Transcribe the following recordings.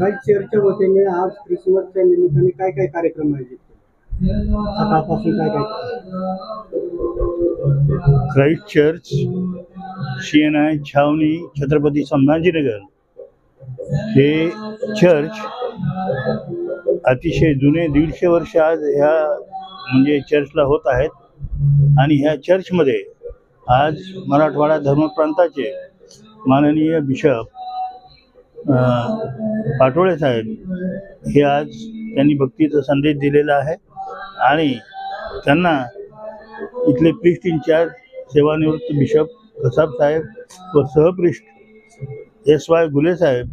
काही चर्चच्या वतीने आज क्रिसमसच्या निमित्ताने काय काय कार्यक्रम आयोजित सकाळपासून काय काय Christ church C N I Chhavani Chhatrapati Sambhajinagar. हे चर्च अतिशय जुने दीडशे वर्ष आज ह्या म्हणजे चर्चला होत आहेत. आणि ह्या चर्चमध्ये आज मराठवाडा धर्मप्रांताचे माननीय बिशप पाटोळे साहेब हे आज त्यांनी भक्तीचा संदेश दिलेला आहे आणि त्यांना इथले प्रिस्ट इन्चार्ज सेवानिवृत्त बिशप कसाब साहेब व सहप्रिस्ट एस वाय गुले साहेब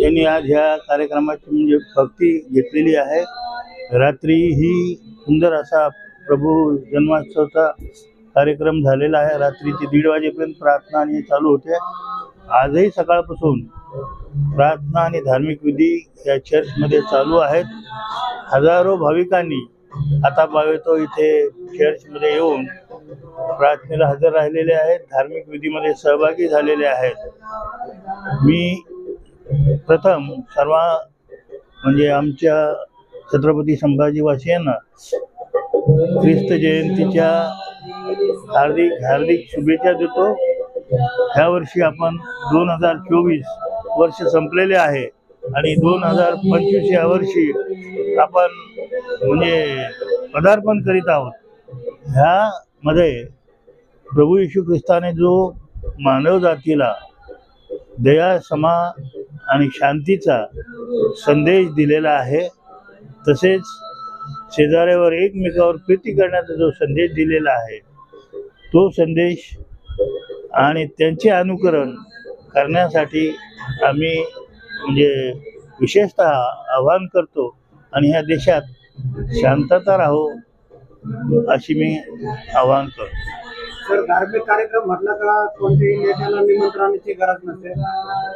यांनी आज ह्या कार्यक्रमाची म्हणजे भक्ती घेतलेली आहे. रात्री ही सुंदर असा प्रभू जन्मोत्सवचा कार्यक्रम झालेला आहे. रात्रीचे दीड वाजेपर्यंत प्रार्थना आणि चालू होते. आजही सकाळपासून प्रार्थना आणि धार्मिक विधी या चर्चमध्ये चालू आहेत. हजारो भाविकांनी आता पावेतो इथे चर्चमध्ये येऊन प्रार्थनेला हजर राहिलेले आहेत. धार्मिक विधीमध्ये सहभागी झालेले आहेत. मी प्रथम सर्व म्हणजे आमच्या छत्रपती संभाजीवासियांना ख्रिस्त जयंतीच्या हार्दिक हार्दिक शुभेच्छा देतो. ह्या वर्षी आपण दोन हजार चोवीस वर्ष संपलेले आहे आणि दोन हजार पंचवीस या वर्षी आपण म्हणजे पदार्पण करीत आहोत. ह्यामध्ये प्रभू येशू ख्रिस्ताने जो मानव जातीला दया समा आणि शांतीचा संदेश दिलेला आहे तसेच शेजाऱ्यावर एकमेकावर प्रीती करण्याचा जो संदेश दिलेला आहे तो संदेश आणि त्यांचे अनुकरण करण्यासाठी आम्ही म्हणजे विशेषतः आवाहन करतो आणि ह्या देशात शांतता राहो अशी मी आवाहन करतो. सर धार्मिक कार्यक्रम म्हटलं का कोणत्याही नेत्याला निमंत्रणाची गरज नसते?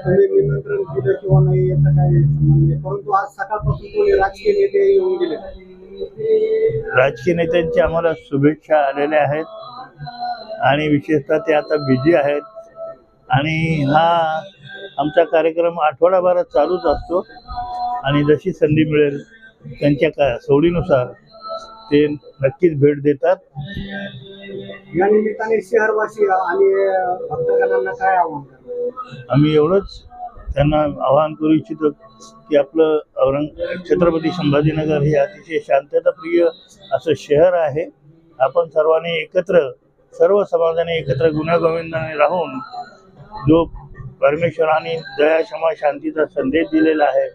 तुम्ही निमंत्रण दिलं किंवा नाही याचा काय संबंध नाही. परंतु आज सकाळपासून कोणी राजकीय नेते येऊन गेले? राजकीय नेत्यांची आम्हाला शुभेच्छा आलेल्या आहेत. आणि विशेषतः ते आता बिझी आहेत. आणि हा आमचा कार्यक्रम आठवडाभरात चालूच असतो. आणि जशी संधी मिळेल त्यांच्या का सोडीनुसार ते नक्कीच भेट देतात. या निमित्ताने शहरवासी आणि भक्तगणांना काय आव्हान आम्ही एवढंच त्यांना आवाहन करू इच्छितो की आपलं औरंग छत्रपती संभाजीनगर हे अतिशय शांतताप्रिय असं शहर आहे. आपण सर्वांनी एकत्र सर्व समाजाने एकत्र गुण्यागोविंदाने राहून जो परमेश्वराने दया क्षमा शांतीचा संदेश दिलेला आहे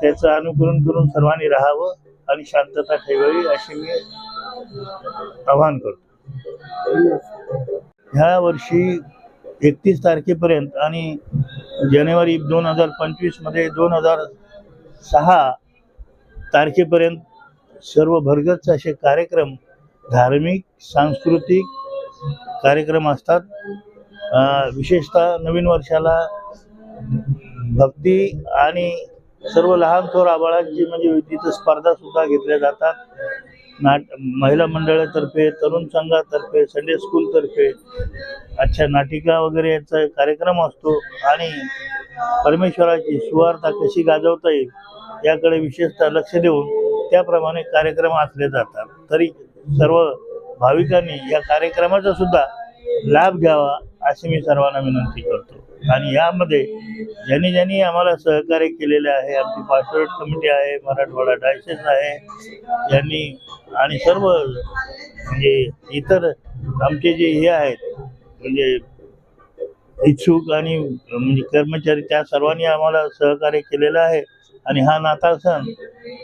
त्याचं अनुकरण करून सर्वांनी राहावं आणि शांतता ठेवावी अशी मी आवाहन करतो. ह्या वर्षी एकतीस तारखेपर्यंत आणि जानेवारी दोन हजार पंचवीसमध्ये दोन हजार सहा तारखेपर्यंत सर्व भरगच असे कार्यक्रम धार्मिक सांस्कृतिक कार्यक्रम असतात. विशेषतः नवीन वर्षाला भक्ती आणि सर्व लहान थोर आबाळांची म्हणजे तिथं स्पर्धा सुद्धा घेतल्या जातात. नाट महिला मंडळातर्फे तरुण संघातर्फे संडे स्कूलतर्फे अच्छा नाटिका वगैरे याचा कार्यक्रम असतो आणि परमेश्वराची सुवार्ता कशी गाजवता येईल याकडे विशेषतः लक्ष देऊन त्याप्रमाणे कार्यक्रम असले जातात. तरी सर्व भाविकांनी या कार्यक्रमाचा सुद्धा लाभ घ्यावा अशी मी सर्वांना विनंती करतो. आणि यामध्ये ज्यांनी ज्यांनी आम्हाला सहकार्य केलेले आहे आमची पासवर्ड कमिटी आहे मराठवाडा डायसेस आहे यांनी आणि सर्व म्हणजे इतर आमचे जे हे आहेत म्हणजे इच्छुक आणि म्हणजे कर्मचारी त्या सर्वांनी आम्हाला सहकार्य केलेलं आहे. आणि हा नाताळ सण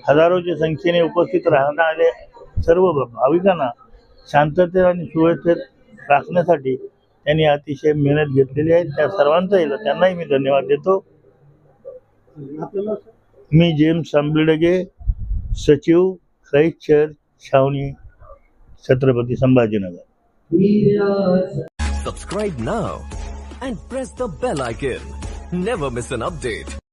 हजारोच्या संख्येने उपस्थित राहणारे सर्व भाविकांना शांततेत आणि सुव्यवस्थेत राखण्यासाठी त्यांनी अतिशय मेहनत घेतलेली आहे. त्या सर्वांचाही त्यांनाही मी धन्यवाद देतो. मी जेम्स आंबिडगे सचिव Christ church Chhavani Chhatrapati Sambhajinagar. Subscribe now and press the bell icon never miss an update